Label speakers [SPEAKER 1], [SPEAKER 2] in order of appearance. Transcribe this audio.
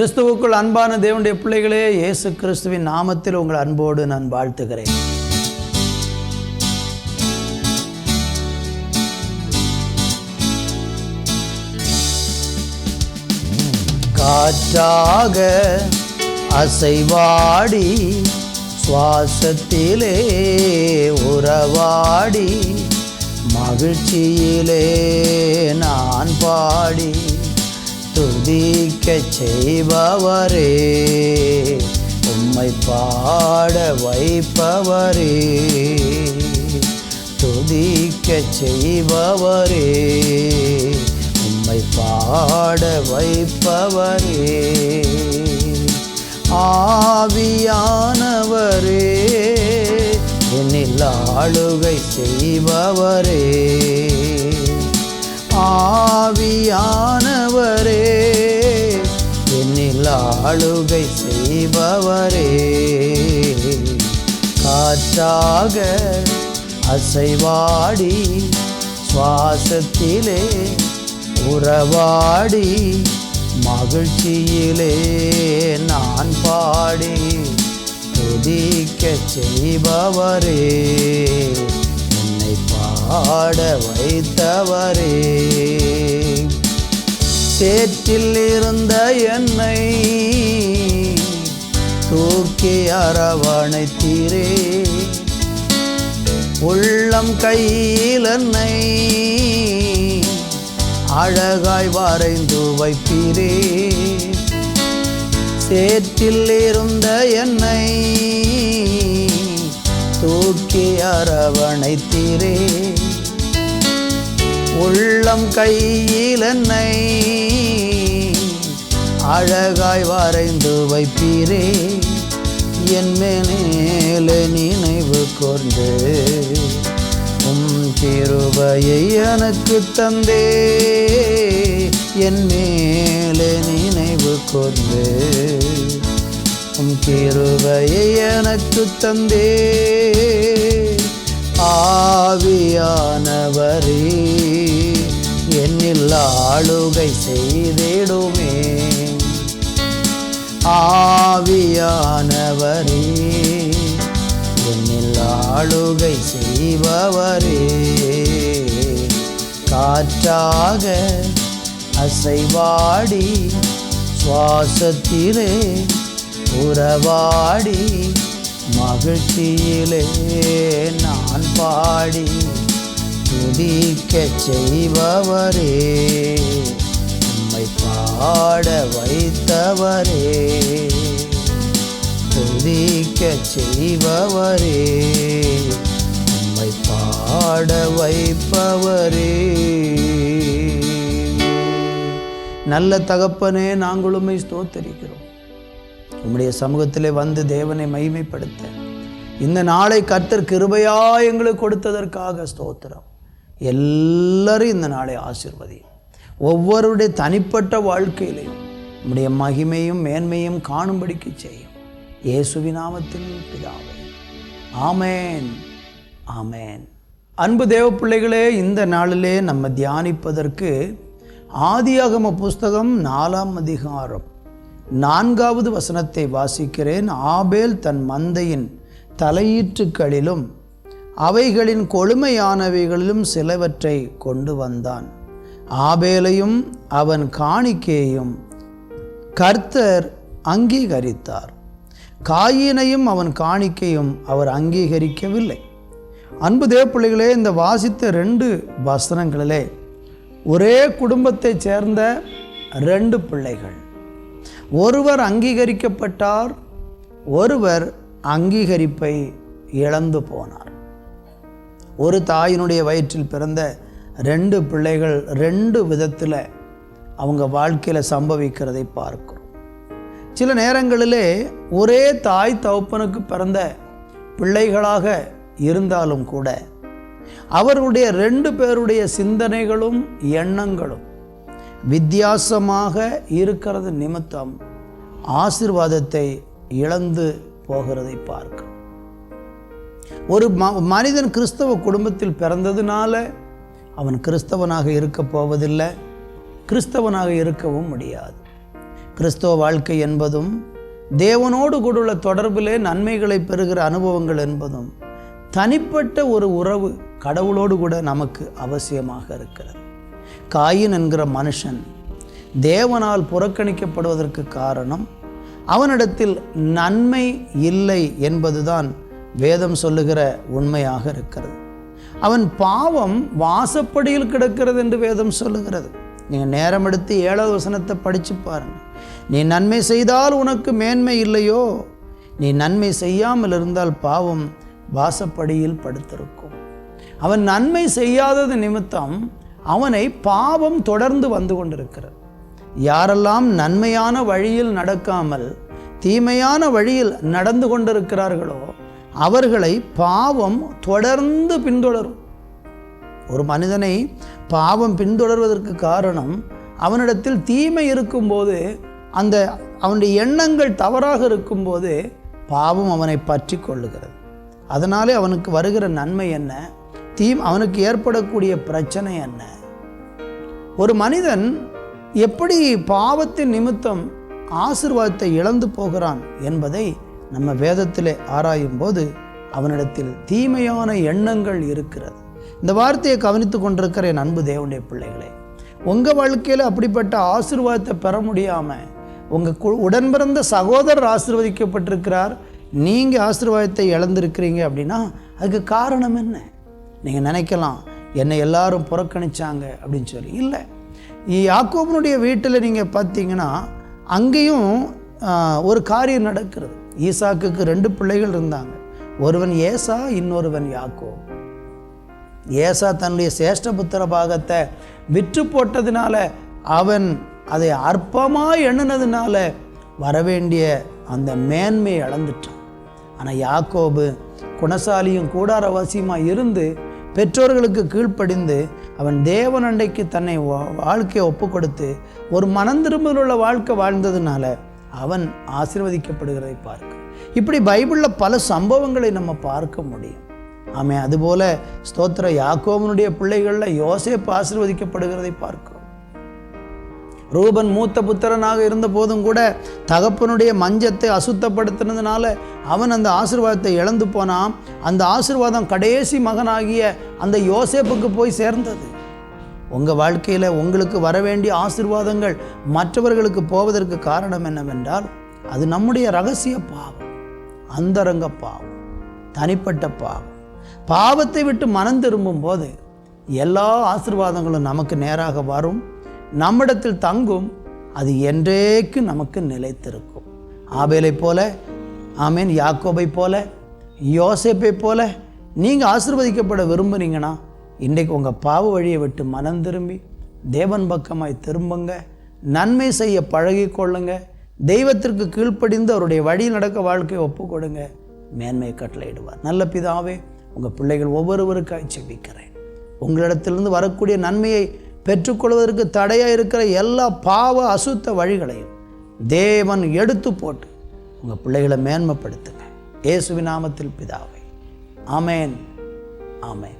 [SPEAKER 1] கிறிஸ்துவுக்குள் அன்பான தேவனுடைய பிள்ளைகளே இயேசு கிறிஸ்துவின் நாமத்தில் உங்கள் அன்போடு நான் வாழ்த்துகிறேன். காற்றாக அசைவாடி சுவாசத்திலே உறவாடி மகிழ்ச்சியிலே நான் பாடி துதிக்க செய்பவரே. உம்மை பாட வைப்பவரே. துதிக்க செய்பவரே. உம்மை பாட வைப்பவரே. ஆவியானவரே என்னில் ஆளுகை செய்பவரே. ஆளுகை செய்பவரே. காற்றாக அசைவாடி சுவாசத்திலே உறவாடி மகிழ்ச்சியிலே நான் பாடி துதிக்க செய்பவரே. என்னை பாட வைத்தவரே. சேற்றில் இருந்த என்னை தூக்கி அரவணைத்தீரே உள்ளம் கையில் என்னை அழகாய் வரைந்து வைப்பீரே. சேற்றில் இருந்த என்னை தூக்கி அரவணைத்தீரே உள்ளம் கையில் என்னை அழகாய் வரைந்து வைப்பீரே. என் மேலே நினைவு கொண்டு உம் கிருபையை எனக்கு தந்தே. என் மேலே நினைவு கொண்டு உம் கிருபையை எனக்கு தந்தே. ஆவியானவரே என்னில் ஆளுகை செய்திடுமே ஆவியானவரே என்னில் ஆளுகை செய்பவரே. காற்றாக அசைவாடி சுவாசத்திலே உறவாடி மகிழ்ச்சியிலே நான் பாடி துதிக்கச் செய்பவரே. நம்மை பாட வைத்தவரே. துதிக்கச் செய்பவரே நம்மை பாட வைப்பவரே. நல்ல தகப்பனே நாங்களுமே ஸ்தோத்தரிக்கிறோம். உம்முடைய சமூகத்திலே வந்து தேவனை மகிமைப்படுத்த. இந்த நாளை கர்த்தர் கிருபையா எங்களுக்கு கொடுத்ததற்காக ஸ்தோத்திரம். எல்லாரும் இந்த நாளை ஆசிர்வதி ஒவ்வொருடைய தனிப்பட்ட வாழ்க்கையிலையும் நம்முடைய மகிமையும் மேன்மையும் காணும்படிக்கு செய்யும். இயேசுவி நாமத்தில் பிதாவே. ஆமேன். ஆமேன். அன்பு தேவ பிள்ளைகளே இந்த நாளிலே நம்ம தியானிப்பதற்கு ஆதியாகம புஸ்தகம் நாலாம் அதிகாரம். நான்காவது வசனத்தை வாசிக்கிறேன். ஆபேல் தன் மந்தையின் தலையீற்றுக்களிலும் அவைகளின் கொழுமையானவைகளிலும் சிலவற்றை கொண்டு வந்தான். ஆபேலையும் அவன் காணிக்கையும் கர்த்தர் அங்கீகரித்தார். காயினையும் அவன் காணிக்கையும் அவர் அங்கீகரிக்கவில்லை. அன்பு தேவப்பிள்ளைகளே இந்த வாசித்த ரெண்டு வசனங்களிலே ஒரே குடும்பத்தைச் சேர்ந்த ரெண்டு பிள்ளைகள். ஒருவர் அங்கீகரிக்கப்பட்டார் ஒருவர் அங்கீகரிப்பை இழந்து போனார். ஒரு தாயினுடைய வயிற்றில் பிறந்த ரெண்டு பிள்ளைகள் ரெண்டு விதத்தில் அவங்க வாழ்க்கையில் சம்பவிக்கிறதை பார்க்கும் சில நேரங்களிலே ஒரே தாய் தகப்பனுக்கு பிறந்த பிள்ளைகளாக இருந்தாலும் கூட அவர்களுடைய ரெண்டு பேருடைய சிந்தனைகளும் எண்ணங்களும் வித்தியாசமாக இருக்கிறது நிமித்தம் ஆசிர்வாதத்தை இழந்து போகிறதை பார்க்க. ஒரு ம- மனிதன் கிறிஸ்தவ குடும்பத்தில் பிறந்ததுனால அவன் கிறிஸ்தவனாக இருக்க போவதில்லை கிறிஸ்தவனாக இருக்கவும் முடியாது. கிறிஸ்தவ வாழ்க்கை என்பதும் தேவனோடு கூடுள்ள தொடர்பிலே நன்மைகளை பெறுகிற அனுபவங்கள் என்பதும் தனிப்பட்ட ஒரு உறவு கடவுளோடு கூட நமக்கு அவசியமாக இருக்கிறது. காயின் என்கிற மனுஷன் தேவனால் புறக்கணிக்கப்படுவதற்கு காரணம் அவனிடத்தில் நன்மை இல்லை என்பதுதான் வேதம் சொல்லுகிற உண்மையாக இருக்கிறது. அவன் பாவம் வாசப்படியில் கிடக்கிறது என்று வேதம் சொல்லுகிறது. நீங்கள் நேரம் எடுத்து ஏழாவது வசனத்தை படித்து பாருங்கள் நீ நன்மை செய்தால் உனக்கு மேன்மை இல்லையோ? நீ நன்மை செய்யாமல் இருந்தால் பாவம் வாசப்படியில் படுத்திருக்கும். அவன் நன்மை செய்யாதது நிமித்தம் அவனை பாவம் தொடர்ந்து வந்து கொண்டிருக்கிறது. யாரெல்லாம் நன்மையான வழியில் நடக்காமல் தீமையான வழியில் நடந்து கொண்டிருக்கிறார்களோ அவர்களை பாவம் தொடர்ந்து பின்தொடரும். ஒரு மனிதனை பாவம் பின்தொடர்வதற்கு காரணம் அவனிடத்தில் தீமை இருக்கும்போது அந்த அவனுடைய எண்ணங்கள் தவறாக இருக்கும்போது பாவம் அவனை பற்றி கொள்ளுகிறது. அதனாலே அவனுக்கு வருகிற நன்மை என்ன? தீ அவனுக்கு ஏற்படக்கூடிய பிரச்சனை என்ன? ஒரு மனிதன் எப்படி பாவத்தின் நிமித்தம் ஆசிர்வாதத்தை இழந்து போகிறான் என்பதை நம்ம வேதத்திலே ஆராயும்போது அவனிடத்தில் தீமையான எண்ணங்கள் இருக்கிறது. இந்த வார்த்தையை கவனித்து கொண்டிருக்கிற என் அன்பு தேவனுடைய பிள்ளைகளே உங்கள் வாழ்க்கையில் அப்படிப்பட்ட ஆசிர்வாதத்தை பெற முடியாமல் உங்கள் உடன்பிறந்த சகோதரர் ஆசிர்வதிக்கப்பட்டிருக்கிறார் நீங்கள் ஆசிர்வாதத்தை இழந்திருக்கிறீங்க அப்படின்னா அதுக்கு காரணம் என்ன? நீங்கள் நினைக்கலாம் என்னை எல்லாரும் புறக்கணிச்சாங்க அப்படின்னு சொல்லி. இல்லை. யாக்கோபனுடைய வீட்டில் நீங்கள் பார்த்தீங்கன்னா அங்கேயும் ஒரு காரியம் நடக்கிறது. ஈசாக்குக்கு ரெண்டு பிள்ளைகள் இருந்தாங்க. ஒருவன் ஏசா இன்னொருவன் யாக்கோ ஏசா தன்னுடைய சேஷ்டபுத்திர பாகத்தை விற்று போட்டதுனால அவன் அதை அற்பமாக எண்ணினதுனால வரவேண்டிய அந்த மேன்மையை இழந்துட்டான். ஆனால் யாக்கோபு குணசாலியும் கூடாரவாசியுமாக இருந்து பெற்றோர்களுக்கு கீழ்ப்படிந்து அவன் தேவன் அண்டைக்கு தன்னை வா- வாழ்க்கையை ஒப்பு கொடுத்து ஒரு மனம் வாழ்க்கை வாழ்ந்ததுனால அவன் ஆசிர்வதிக்கப்படுகிறதை பார்க்க இப்படி பைபிளில் பல சம்பவங்களை நம்ம பார்க்க முடியும். ஆமே அதுபோல ஸ்தோத்திர யாக்கோவனுடைய பிள்ளைகளில் யோசேப்பு ஆசீர்வதிக்கப்படுகிறதை பார்க்கிறோம். ரூபன் மூத்த புத்திரனாக இருந்த போதும் கூட தகப்பனுடைய மஞ்சத்தை அசுத்தப்படுத்தினதுனால அவன் அந்த ஆசிர்வாதத்தை இழந்து போனான். அந்த ஆசிர்வாதம் கடைசி மகனாகிய அந்த யோசேப்புக்கு போய் சேர்ந்தது. உங்கள் வாழ்க்கையில் உங்களுக்கு வர வேண்டிய ஆசிர்வாதங்கள் மற்றவர்களுக்கு போவதற்கு காரணம் என்னவென்றால் அது நம்முடைய ரகசிய பாவம் அந்தரங்க பாவம் தனிப்பட்ட பாவம். பாவத்தை விட்டு மனம் திரும்பும் போது எல்லா ஆசீர்வாதங்களும் நமக்கு நேராக வரும். நம்மிடத்தில் தங்கும் அது என்றேக்கு நமக்கு நிலைத்திருக்கும். ஆபேலை போல ஆமேன் யாக்கோபை போல யோசேப்பை போல நீங்கள் ஆசிர்வதிக்கப்பட விரும்புனீங்கன்னா இன்றைக்கு உங்கள் பாவ வழியை விட்டு மனம் திரும்பி தேவன் பக்கமாய் திரும்புங்க. நன்மை செய்ய பழகிக்கொள்ளுங்க தெய்வத்திற்கு கீழ்ப்படிந்து அவருடைய வழி நடக்க வாழ்க்கையை ஒப்புக்கொடுங்க மேன்மையை கட்டளையிடுவார். நல்ல பிதாவே உங்கள் பிள்ளைகள் ஒவ்வொருவருக்காய் செபிக்கிறேன் உங்களிடத்திலிருந்து வரக்கூடிய நன்மையை பெற்றுக்கொள்வதற்கு தடையாக இருக்கிற எல்லா பாவ அசுத்த வழிகளையும் தேவன் எடுத்து போட்டு உங்கள் பிள்ளைகளை மேன்மைப்படுத்துங்க. இயேசுவின் நாமத்தில் பிதாவை. ஆமேன். ஆமேன்.